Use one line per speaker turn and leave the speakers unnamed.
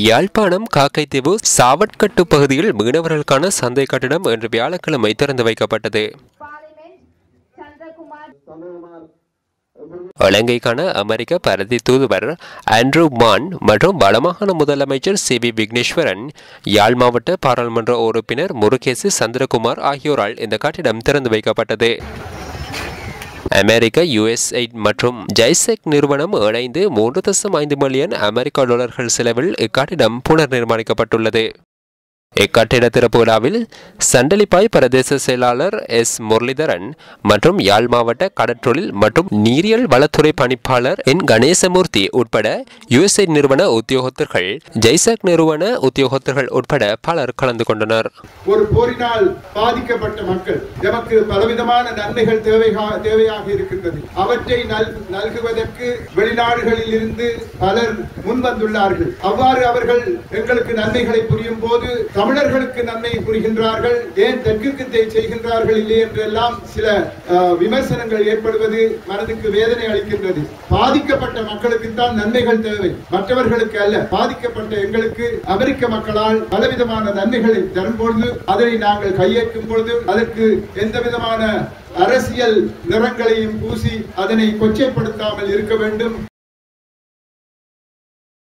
யாழ்ப்பாணம் காக்கைத்தீவு சாவட்கட்டு பகுதியில் மீனவர்களுக்கான சந்தை கட்டிடம் இன்று வியாழக்கிழமை திறந்து வைக்கப்பட்டது. இலங்கைக்கான அமெரிக்க பரதி தூதுவர் ஆண்ட்ரூ மான் மற்றும் வடமாகாண முதலமைச்சர் சி வி விக்னேஸ்வரன் யாழ் மாவட்ட பாராளுமன்ற உறுப்பினர் முருகேசு சந்திரகுமார் ஆகியோரால் இந்த கட்டிடம் திறந்து வைக்கப்பட்டது. அமெரிக்க யுஎஸ்ஐ மற்றும் ஜைசெக் நிறுவனம் இணைந்து மூன்று தசம் ஐந்து மில்லியன் அமெரிக்க டாலர்கள் செலவில் இக்கட்டிடம் புனர் நிர்மாணிக்கப்பட்டுள்ளது இக்கட்டிட திறப்பு விழாவில் சண்டலிப்பாய் பிரதேச செயலாளர் எஸ் முரளிதரன் மற்றும் யாழ் மாவட்ட கடற்றொழில் மற்றும் நீரியல் வளத்துறை பணிப்பாளர் என் கணேசமூர்த்தி உட்பட யுஎஸ்ஐ நிறுவன உத்தியோகத்தர்கள் ஜெய்சக் நிறுவன உத்தியோகத்தர்கள் உட்பட பலர் கலந்து கொண்டனர்.
ஒரு போரினால் பாதிக்கப்பட்ட மக்கள் எமக்கு பலவிதமான நன்மைகள் தேவையாக இருக்கின்றது. அவற்றை நல்குவதற்கு வெளிநாடுகளில் இருந்து பலர் முன்வந்துள்ளார்கள். அவ்வாறு அவர்கள் எங்களுக்கு நன்மைகளை புரியும் போது தமிழர்களுக்கு நன்மை புரிகின்றார்கள். ஏன் தெற்குக்கு செய்கின்றார்கள் இல்லை என்றெல்லாம் சில விமர்சனங்கள் ஏற்படுவது மனதுக்கு வேதனை அளிக்கின்றது. பாதிக்கப்பட்ட மக்களுக்குத்தான் நன்மைகள் தேவை. மற்றவர்களுக்கு அல்ல. பாதிக்கப்பட்ட எங்களுக்கு அமெரிக்க மக்களால் பலவிதமான நன்மைகளை தரும் பொழுது அதனை நாங்கள் கையேற்கும் பொழுது அதற்கு எந்த விதமான அரசியல் நிறங்களையும் பூசி அதனை கொச்சைப்படுத்தாமல் இருக்க வேண்டும்.